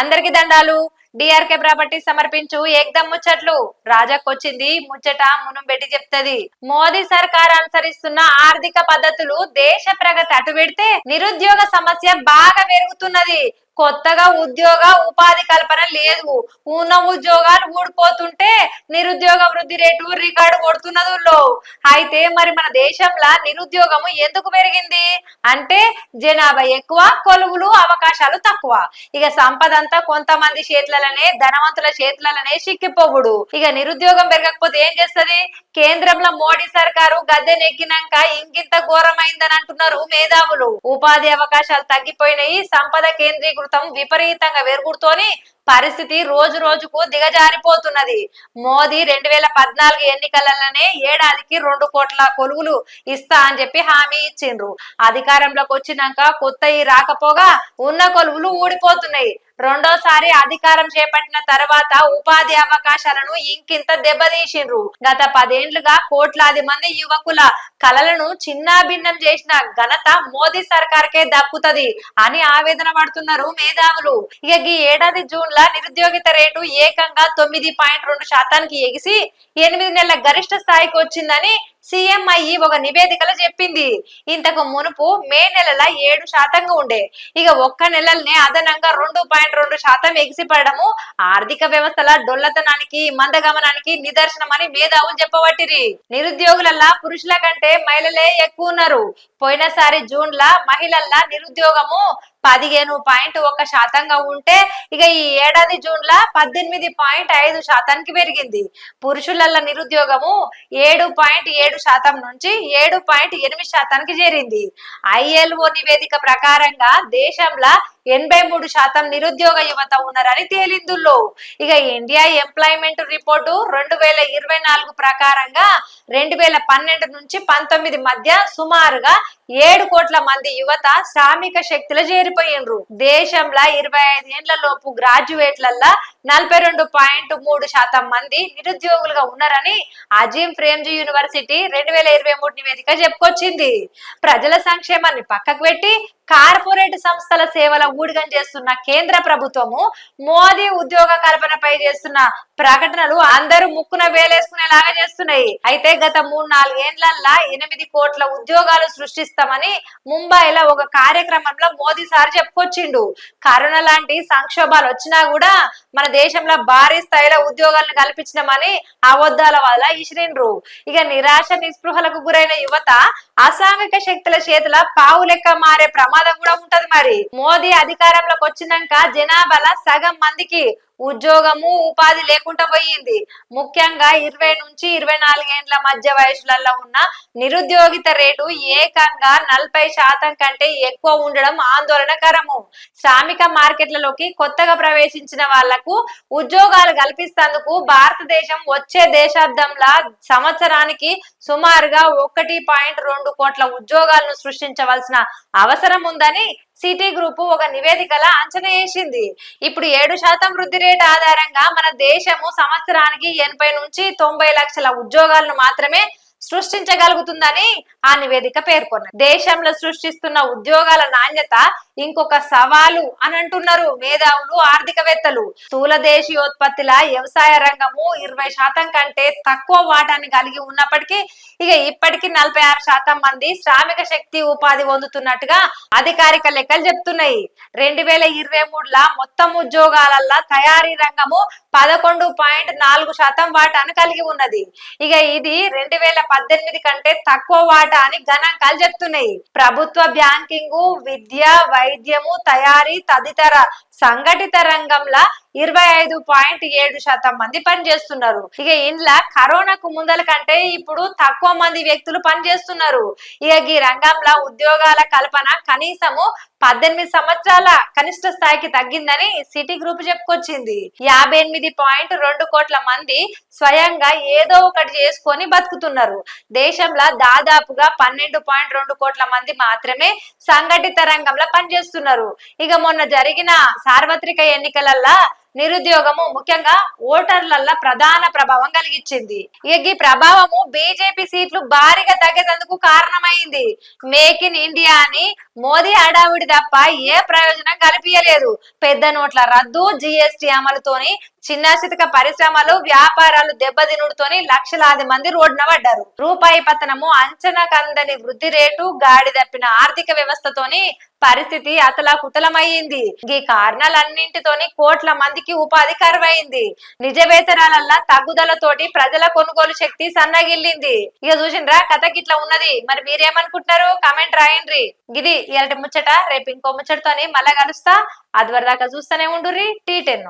అందరికి దండాలు. DRK property సమర్పించు. ఏకదమ్ ముచ్చట్లు. రాజాకొచ్చింది ముచ్చట మునం పెట్టి చెప్తది. మోదీ సర్కార్ అనుసరిస్తున్న ఆర్థిక పద్ధతులు దేశ ప్రగతి అటు పెడితే నిరుద్యోగ సమస్య బాగా పెరుగుతున్నది. కొత్తగా ఉద్యోగ ఉపాధి కల్పన లేదు. ఉన్న ఉద్యోగాలు ఊడిపోతుంటే నిరుద్యోగ వృద్ధి రేటు రికార్డు కొడుతున్నది లో అయితే మరి మన దేశంలో నిరుద్యోగము ఎందుకు పెరిగింది? అంటే జనాభా ఎక్కువ కొలువులు అవకాశాలు తక్కువ. ఇక సంపద అంతా కొంతమంది చేతులనే ధనవంతుల చేతులనే చిక్కిపోవుడు. ఇక నిరుద్యోగం పెరగకపోతే ఏం చేస్తది? కేంద్రంలో మోడీ సర్కారు గద్దెనెక్కినాక ఇంకింత ఘోరమైందని అంటున్నారు మేధావులు. ఉపాధి అవకాశాలు తగ్గిపోయినాయి సంపద కేంద్రీకృత విపరీతంగా పెరుగుడుతోని పరిస్థితి రోజు రోజుకు దిగజారిపోతున్నది. మోదీ రెండు వేల పద్నాలుగు ఎన్నికలలోనే ఏడాదికి రెండు కోట్ల కొలువులు ఇస్తా అని చెప్పి హామీ ఇచ్చిండ్రు. అధికారంలోకి వచ్చినాక కొత్తవి రాకపోగా ఉన్న కొలువులు ఊడిపోతున్నాయి. రెండోసారి అధికారం చేపట్టిన తర్వాత ఉపాధి అవకాశాలను ఇంకింత దెబ్బతీసిండ్రు. గత పదేండ్లుగా కోట్లాది మంది యువకుల కలలను చిన్నాభిన్నం చేసిన ఘనత మోదీ సర్కార్కే దక్కుతది అని ఆవేదన పడుతున్నారు మేధావులు. ఇక ఈ ఏడాది జూన్ లా నిరుద్యోగిత రేటు ఏకంగా తొమ్మిది పాయింట్ రెండు శాతానికి ఎగిసి ఎనిమిది నెలల గరిష్ట స్థాయికి వచ్చిందని సిఎంఐ ఒక నివేదికలో చెప్పింది. ఇంతకు మునుపు మే నెలల ఏడు శాతంగా ఉండే. ఇక ఒక్క నెలలనే అదనంగా రెండు పాయింట్ రెండు శాతం ఎగిసిపడము ఆర్థిక వ్యవస్థల డొల్లతనానికి మందగమనానికి నిదర్శనమని మేధావులు చెప్పబట్టిరి. నిరుద్యోగులల్లా పురుషుల కంటే మహిళలే ఎక్కువ ఉన్నారు పోయినసారి జూన్ లా మహిళల నిరుద్యోగము పదిహేను పాయింట్ ఒక శాతంగా ఉంటే ఇక ఈ ఏడాది జూన్ లా పద్దెనిమిది పాయింట్ ఐదు శాతానికి పెరిగింది. పురుషులల్ల నిరుద్యోగము ఏడు పాయింట్ ఏడు శాతం నుంచి ఏడు పాయింట్ ఎనిమిది శాతానికి చేరింది. ఐఎల్ఓ నివేదిక ప్రకారంగా దేశంలో ఎనభై మూడు శాతం నిరుద్యోగ యువత ఉన్నారని తేలిందుల్లో. ఇక ఇండియా ఎంప్లాయ్మెంట్ రిపోర్టు రెండు వేల ఇరవై నాలుగు ప్రకారంగా రెండు వేల పన్నెండు నుంచి పంతొమ్మిది మధ్య సుమారుగా ఏడు కోట్ల మంది యువత శ్రామిక శక్తిలో చేరిపోయినరు దేశంలో ఇరవై ఐదు లోపు గ్రాడ్యుయేట్లల్లా నలభై రెండు పాయింట్ మూడు శాతం మంది నిరుద్యోగులుగా ఉన్నారని అజీం ప్రేమ్జీ యూనివర్సిటీ రెండు వేల ఇరవై మూడు నివేదిక చెప్పుకొచ్చింది. ప్రజల సంక్షేమాన్ని పక్కకు పెట్టి కార్పొరేట్ సంస్థల సేవల ఊడిగం చేస్తున్న కేంద్ర ప్రభుత్వము మోదీ ఉద్యోగ కల్పనపై చేస్తున్న ప్రకటనలు అందరూ ముక్కున వేలేసుకునేలాగా చేస్తున్నాయి. అయితే గత మూడు నాలుగేండ్లల్లా ఎనిమిది కోట్ల ఉద్యోగాలు సృష్టిస్తామని ముంబైలో ఒక కార్యక్రమంలో మోదీ సార్ చెప్పుకొచ్చిండు. కరోనా లాంటి సంక్షోభాలు వచ్చినా కూడా మన దేశంలో భారీ స్థాయిలో ఉద్యోగాలను కల్పించినామని అబద్ధాల వల్ల ఇసిరిండ్రు. ఇక నిరాశ నిస్పృహలకు గురైన యువత అసాంఘిక శక్తుల చేతుల పావు లెక్క మారే ప్రమాదం కూడా ఉంటది మరి. మోదీ అధికారంలోకి వచ్చినాక జనాభాల సగం మందికి ఉద్యోగము ఉపాధి లేకుండా పోయింది. ముఖ్యంగా ఇరవై నుంచి ఇరవై నాలుగేండ్ల మధ్య వయసులలో ఉన్న నిరుద్యోగిత రేటు ఏకంగా నలభై శాతం కంటే ఎక్కువ ఉండడం ఆందోళనకరము. శ్రామిక మార్కెట్లలోకి కొత్తగా ప్రవేశించిన వాళ్ళకు ఉద్యోగాలు కల్పిస్తేందుకు భారతదేశం వచ్చే దేశాబ్దంలా సంవత్సరానికి సుమారుగా ఒకటి పాయింట్ రెండు కోట్ల ఉద్యోగాలను సృష్టించవలసిన అవసరం ఉందని సిటీ గ్రూప్ ఒక నివేదికల అంచనా వేసింది ఇప్పుడు ఏడు శాతం వృద్ధి రేటు ఆధారంగా మన దేశము సంవత్సరానికి ఎనభై నుంచి తొంభై లక్షల ఉద్యోగాలను మాత్రమే సృష్టించగలుగుతుందని ఆ నివేదిక పేర్కొన్నది. దేశంలో సృష్టిస్తున్న ఉద్యోగాల నాణ్యత ఇంకొక సవాలు అని అంటున్నారు మేధావులు ఆర్థికవేత్తలు. స్థూల దేశీయోత్పత్తిల వ్యవసాయ రంగము ఇరవై శాతం కంటే తక్కువ వాటాన్ని కలిగి ఉన్నప్పటికీ ఇక ఇప్పటికీ నలభై ఆరు శాతం మంది శ్రామిక శక్తి ఉపాధి పొందుతున్నట్టుగా అధికారిక లెక్కలు చెప్తున్నాయి. రెండు వేల ఇరవై మూడులా మొత్తం ఉద్యోగాలల్లా తయారీ రంగము పదకొండు పాయింట్ నాలుగు శాతం వాటాను కలిగి ఉన్నది. ఇక ఇది రెండు వేల పద్దెనిమిది కంటే తక్కువ వాటా అని గణాంకాలు చెప్తున్నాయి. ప్రభుత్వ బ్యాంకింగ్ విద్య వైద్యము తయారీ తదితర సంఘటిత రంగంలో ఇరవై ఐదు పాయింట్ ఏడు శాతం మంది పనిచేస్తున్నారు. ఇక ఇంట్లో కరోనాకు ముందల కంటే ఇప్పుడు తక్కువ మంది వ్యక్తులు పనిచేస్తున్నారు. ఇక ఈ రంగంలో ఉద్యోగాల కల్పన కనీసము పద్దెనిమిది సంవత్సరాల కనిష్ట స్థాయికి తగ్గిందని సిటీ గ్రూప్ చెప్పుకొచ్చింది. యాభై ఎనిమిది పాయింట్ రెండు కోట్ల మంది స్వయంగా ఏదో ఒకటి చేసుకొని బతుకుతున్నారు. దేశంలో దాదాపుగా పన్నెండు పాయింట్ రెండు కోట్ల మంది మాత్రమే సంఘటిత రంగంలో పనిచేస్తున్నారు. ఇక మొన్న జరిగిన సార్వత్రిక ఎన్నికలల్లో నిరుద్యోగము ముఖ్యంగా ఓటర్లల్ల ప్రధాన ప్రభావం కలిగించింది ఇక ఈ ప్రభావము బీజేపీ సీట్లు భారీగా తగ్గేందుకు కారణమైంది. మేక్ ఇన్ ఇండియా అని మోదీ హడావుడి తప్ప ఏ ప్రయోజనం కల్పించలేదు పెద్ద నోట్ల రద్దు జిఎస్టి అమలుతోని చిన్న చితక పరిశ్రమలు వ్యాపారాలు దెబ్బతినుడుతోని లక్షలాది మంది రోడ్డున పడ్డారు. రూపాయి పతనము అంచనా కందని వృద్ధి రేటు గాడి తప్పిన ఆర్థిక వ్యవస్థతోని పరిస్థితి అతలాకుతలమయ్యింది ఈ కారణాలన్నింటితోని కోట్ల మందికి ఉపాధి కరువైంది. నిజ వేతనాలల్లా తగ్గుదలతోటి ప్రజల కొనుగోలు శక్తి సన్నగిల్లింది. ఇక చూసిండ్రా కథ గిట్లా ఉన్నది. మరి మీరేమనుకుంటున్నారు? కమెంట్ రాయండి ఇది ఇలాంటి ముచ్చట. రేపు ఇంకో ముచ్చటతోని మళ్ళా కలుస్తా. అది వరదాకా చూస్తూనే ఉండుర్రి. T ten.